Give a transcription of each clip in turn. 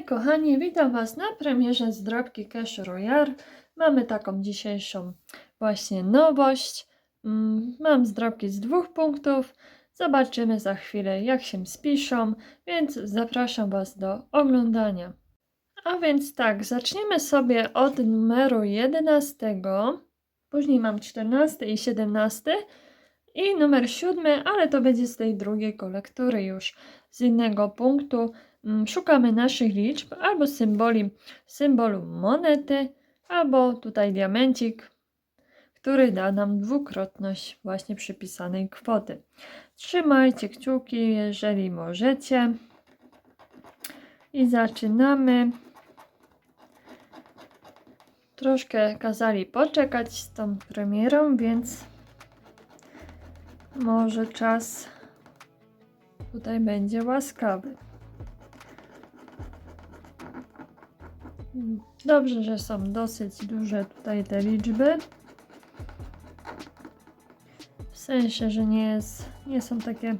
Hej kochani, witam Was na premierze Zdrobki Cash Royale. Mamy taką dzisiejszą właśnie nowość. Mm, Mam zdrobki z dwóch punktów. Zobaczymy za chwilę jak się spiszą, więc zapraszam Was do oglądania. A więc tak, zaczniemy sobie od numeru 11. Później mam 14 i 17 i numer 7, ale to będzie z tej drugiej kolektury już z innego punktu. Mm, Szukamy naszych liczb albo symboli, symbolu monety, albo tutaj diamencik, który da nam dwukrotność właśnie przypisanej kwoty. Trzymajcie kciuki, jeżeli możecie. I zaczynamy. Troszkę kazali poczekać z tą premierą, więc może czas tutaj będzie łaskawy. Dobrze, że są dosyć duże tutaj te liczby. W sensie, że nie, jest, nie są takie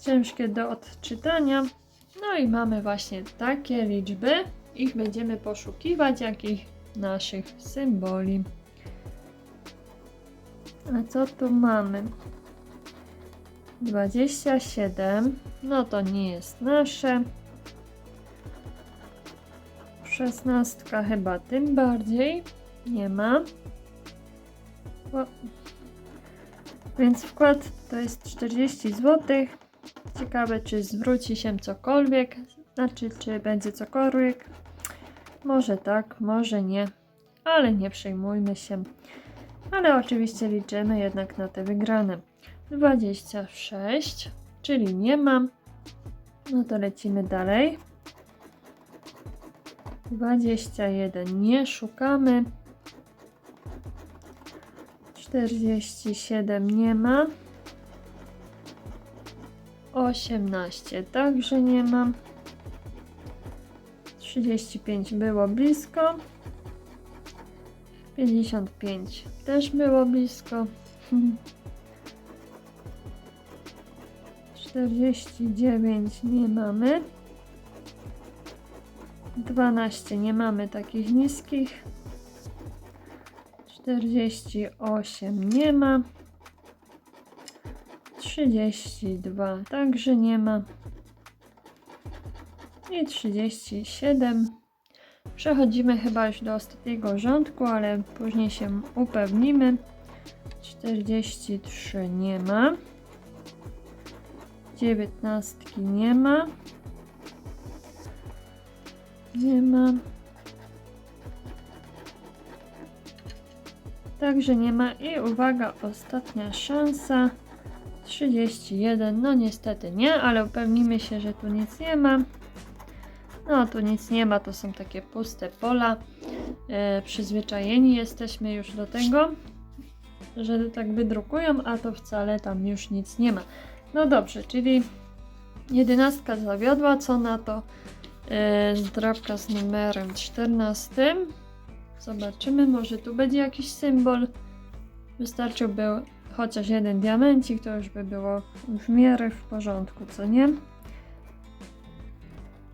ciężkie do odczytania. No i mamy właśnie takie liczby. Ich będziemy poszukiwać, jakich naszych symboli. A co tu mamy? 27. No to nie jest nasze. Szesnastka chyba tym bardziej. Nie ma. O. Więc wkład to jest 40 zł. Ciekawe, czy zwróci się cokolwiek. Znaczy, czy będzie cokolwiek. Może tak, może nie. Ale nie przejmujmy się. Ale oczywiście liczymy jednak na te wygrane. 26, czyli nie mam. No to lecimy dalej. 21 nie szukamy. 47 nie ma. 18 także nie ma. 35 było blisko. 55 też było blisko. 49 nie mamy. 12 nie mamy takich niskich. 48 nie ma. 32 także nie ma. I 37. Przechodzimy chyba już do ostatniego rządku, ale później się upewnimy. 43 nie ma. 19 nie ma. Nie ma. Także nie ma. I uwaga, ostatnia szansa. 31. No niestety nie, ale upewnimy się, że tu nic nie ma. No tu nic nie ma, to są takie puste pola. E, przyzwyczajeni jesteśmy już do tego, że tak wydrukują, a to wcale tam już nic nie ma. No dobrze, czyli jedenastka zawiodła, co na to? E, zdrabka z numerem 14. Zobaczymy, może tu będzie jakiś symbol. Wystarczyłby chociaż jeden diamencik, to już by było w miarę w porządku, co nie?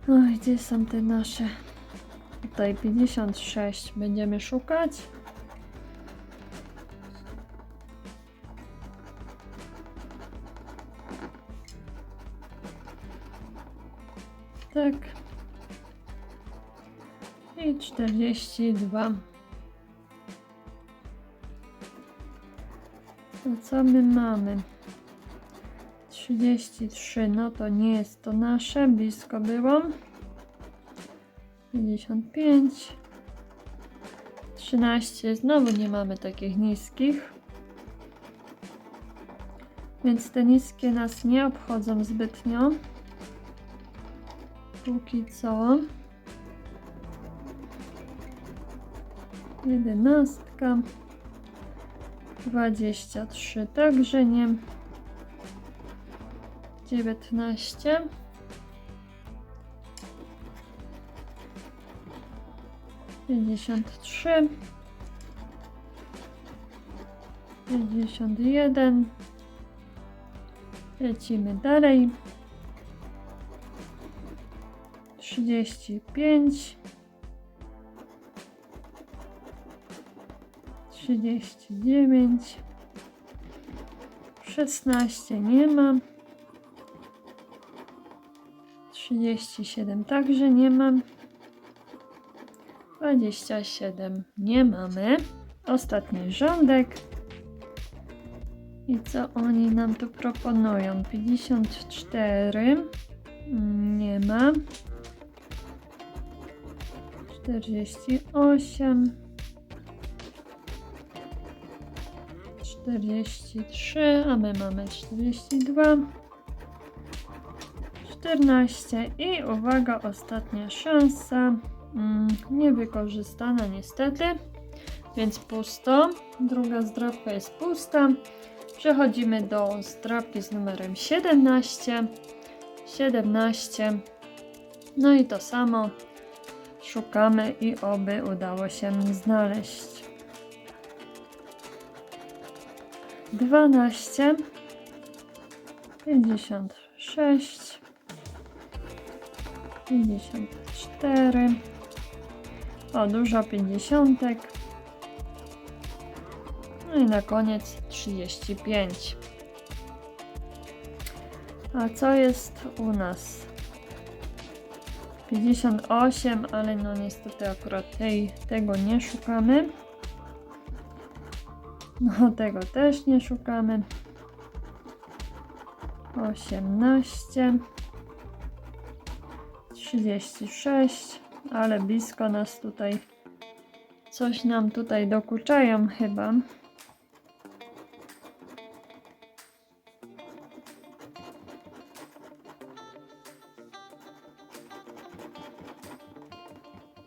Oj, gdzie są te nasze? Tutaj 56 będziemy szukać. Tak. I 42. To co my mamy? 33, no to nie jest to nasze, blisko było. 55. 13, znowu nie mamy takich niskich. Więc te niskie nas nie obchodzą zbytnio. Póki co. Jedenastka. 23, także nie. 19. Pięćdziesiąt trzy, pięćdziesiąt jeden. Lecimy dalej. 35 39 16 nie ma. 37 także nie mam 27 nie mamy. Ostatni rządek. I co oni nam tu proponują? 54 Mm, nie ma. 48 43, a my mamy 42 14 i uwaga, ostatnia szansa. Mm, niewykorzystana niestety więc pusto. Druga zdrabka jest pusta. Przechodzimy do zdrabki z numerem 17 17 no i to samo. Szukamy i oby udało się znaleźć 12 56 54 o dużo pięćdziesiątek. No i na koniec 35 a co jest u nas? 58 ale no niestety akurat tej, tego nie szukamy no tego też nie szukamy. 18 36 ale blisko nas tutaj coś nam tutaj dokuczają chyba.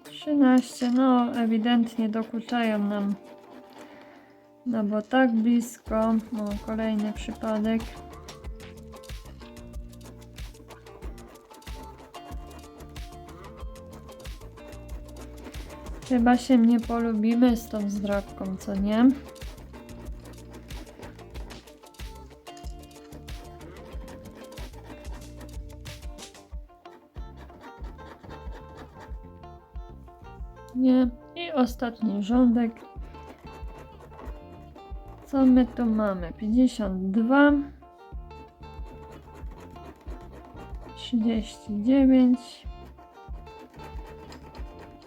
Trzynaście, no ewidentnie dokuczają nam no bo tak blisko. O, kolejny przypadek. Chyba się nie polubimy z tą zdrabką, co nie? Nie. I ostatni rządek. Co my tu mamy? 52 39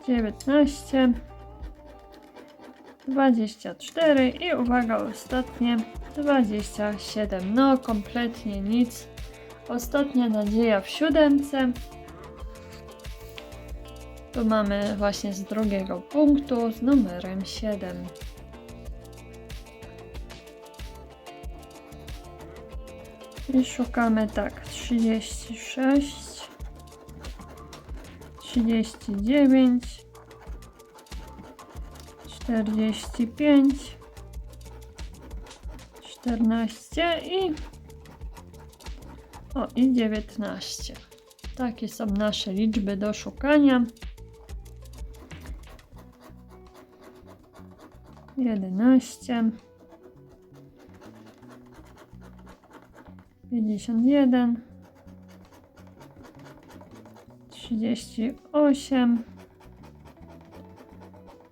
19 24 i uwaga ostatnie. 27 no kompletnie nic. Ostatnia nadzieja w siódemce. Tu mamy właśnie z drugiego punktu z numerem 7 I szukamy tak 36 39 45 14 i o i 19 takie są nasze liczby do szukania. 11 51 38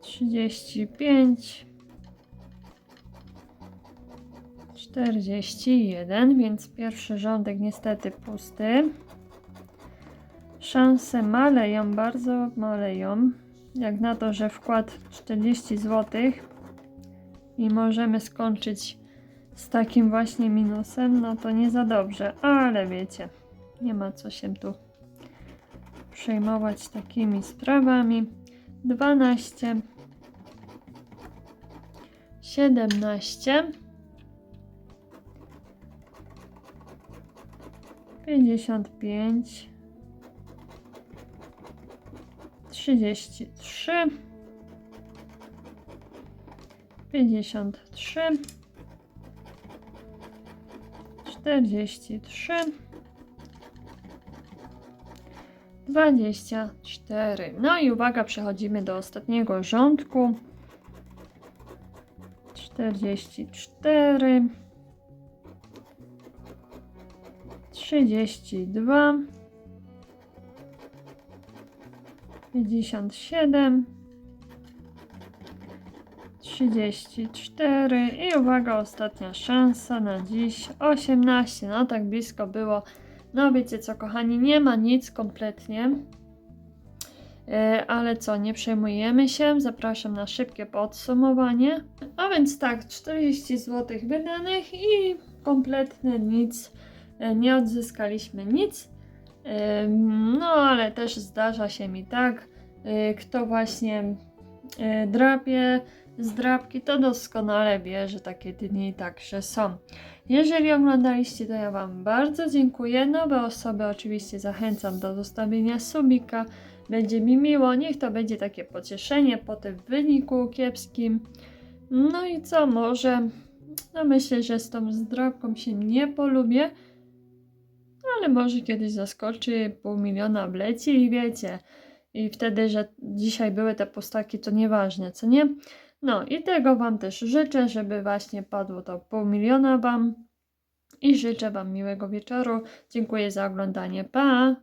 35 41, więc pierwszy rządek niestety pusty. Szanse maleją, bardzo maleją. Jak na to, że wkład 40 zł i możemy skończyć z takim właśnie minusem, no to nie za dobrze, ale wiecie, nie ma co się tu przejmować takimi sprawami. 12 17 55 33 53 43 24. No i uwaga, przechodzimy do ostatniego rządku. 44 32 57 34 i uwaga, ostatnia szansa na dziś 18. No tak blisko było. No wiecie co, kochani, nie ma nic kompletnie. E, Ale co, nie przejmujemy się. Zapraszam na szybkie podsumowanie. A więc tak, 40 zł wydanych i kompletnie nic. E, Nie odzyskaliśmy nic. Ym, No, ale też zdarza się mi tak, kto właśnie drapie z drapki, to doskonale wie, że takie dni także są. Jeżeli oglądaliście, to ja Wam bardzo dziękuję. Nowe osoby oczywiście zachęcam do zostawienia subika. Będzie mi miło, niech to będzie takie pocieszenie po tym wyniku kiepskim. No i co, może, no myślę, że z tą zdrabką się nie polubię, ale może kiedyś zaskoczy, pół miliona wleci i wiecie. I wtedy, że dzisiaj były te postaki, to nieważne, co nie? No i tego Wam też życzę, żeby właśnie padło to pół miliona Wam. I życzę Wam miłego wieczoru. Dziękuję za oglądanie. Pa!